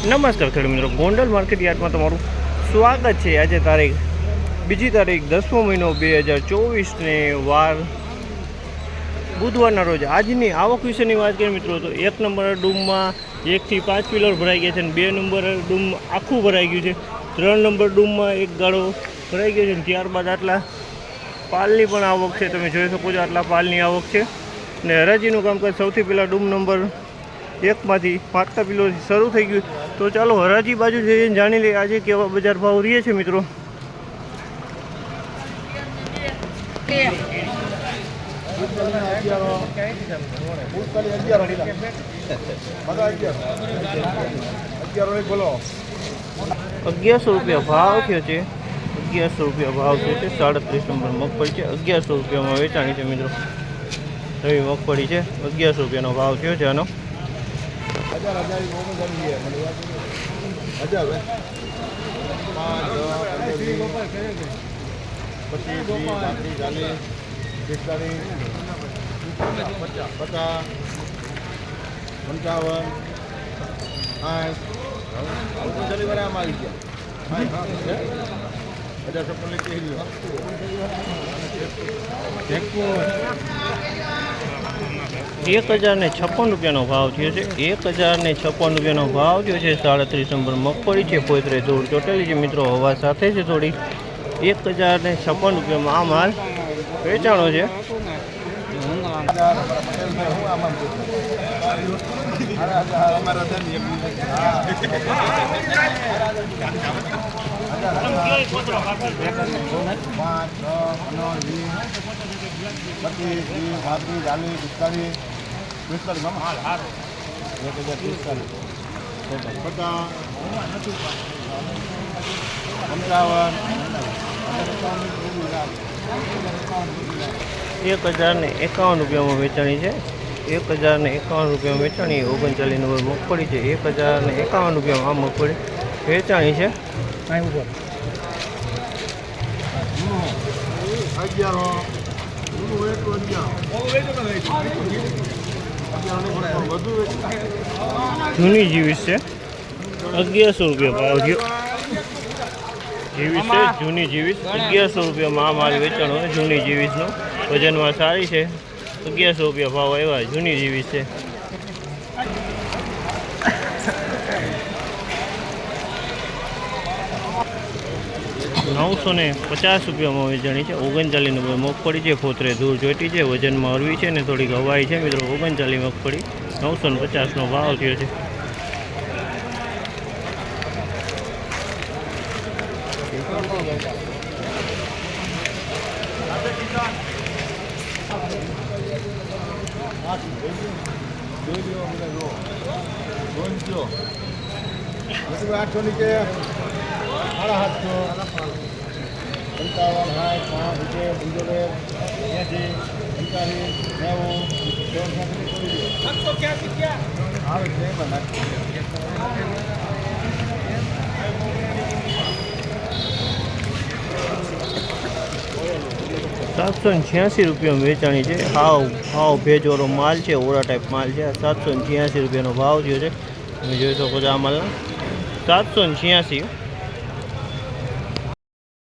નમસ્કાર ખેડૂત મિત્રો, ગોંડલ માર્કેટ યાર્ડમાં તમારું સ્વાગત છે. આજે તારીખ, બીજી તારીખ દસમો મહિનો બે હજાર ચોવીસને વાર બુધવારના રોજ. આજની આવક વિશેની વાત કરીએ મિત્રો, તો એક નંબર ડૂમમાં એકથી પાંચ પિલર ભરાઈ ગયા છે અને બે નંબર ડૂમ આખું ભરાઈ ગયું છે. ત્રણ નંબર ડૂમમાં એક ગાળો ભરાઈ ગયો છે અને ત્યારબાદ આટલા પાલની પણ આવક છે. તમે જોઈ શકો છો આટલા પાલની આવક છે. અને હરાજીનું કામકાજ સૌથી પહેલાં ડૂમ નંબર એકમાંથી પાંચતા કિલોથી શરૂ થઈ ગયું. તો ચાલો, હરાજી બાજુ જઈને જાણી લઈએ આજે કેવા બજાર ભાવ રહીએ છે મિત્રો. અગિયારસો રૂપિયા ભાવ થયો છે. અગિયારસો રૂપિયા ભાવ થયો છે. સાડત્રીસ નંબર મગફળી છે. અગિયારસો રૂપિયામાં વેચાણી છે મિત્રો. નવી મગફળી છે. અગિયારસો રૂપિયાનો ભાવ થયો છે આનો. પચીસ ત્રીસ પાંત્રીસ ચાલીસ પિસ્તાલીસ પચાસ પંચાવન સાઠ. ડિલિવરી આમાં આવી ગયા. હજાર છપ્પન લીધી એક હજાર ને છપ્પન રૂપિયાનો ભાવ થયો છે. એક હજાર ને છપ્પન રૂપિયાનો ભાવ થયો છે. સાડત્રીસ નંબર મગફળી છે. પોતરે ધૂળ ચોટેલી છે. મિત્રો, હવા સાથે છે થોડી. એક હજાર ને છપ્પન રૂપિયામાં આ માલ વેચાણો છે પાંચ છ પંદર વીસ પચીસ ત્રીસ પાંત્રીસ ચાલીસ પિસ્તાલીસ પિસ્તાલીસ મામા એક હજાર પિસ્તાલીસ અમદાવાદ એક હજાર ને એકાવન રૂપિયામાં વેચાણી છે. એક હજાર ને એકાવન રૂપિયામાં વેચાણી, ઓગણચાલીસ નંબર મગફળી છે. એક હજાર ને એકાવન રૂપિયામાં આ મગફળી વેચાણી છે. જૂની જીવીસ છે. અગિયારસો રૂપિયા ભાવ થયો. જીવીસ છે, જૂની જીવીસ અગિયારસો રૂપિયામાં આ માલ વેચાણ હોય, જૂની જીવીસનો વજનમાં સારી છે. અગિયારસો રૂપિયા ભાવ આવ્યા, જૂની જીવીસ છે. નવસો ને પચાસ રૂપિયામાં વેચાણી છે. ઓગણચાલીસ નંબર મગફળી છે ફોતરે ધૂળ જોઈતી છે, વજનમાં અરવી છે ને થોડીક હવાઈ છે. મિત્રો, ઓગણચાલીસ મગફળી, નવસો ને પચાસનો ભાવ થયો છે. આઠસો નીચે સાડા સાતસો પંચાવન સાઠ પાંચ સિત્તેર પંચોતેર એંસી પંચાલીસ નેવું આવે છે સાતસો છ્યાસી રૂપિયામાં વેચાણી છે. હાવ હાવ ભેજવાળો માલ છે, ઓરા ટાઈપ માલ છે. સાતસો ને છ્યાસી રૂપિયાનો ભાવ થયો છે. તમે જોઈ શકો છો આ માલના. સાતસો ને છ્યાસી.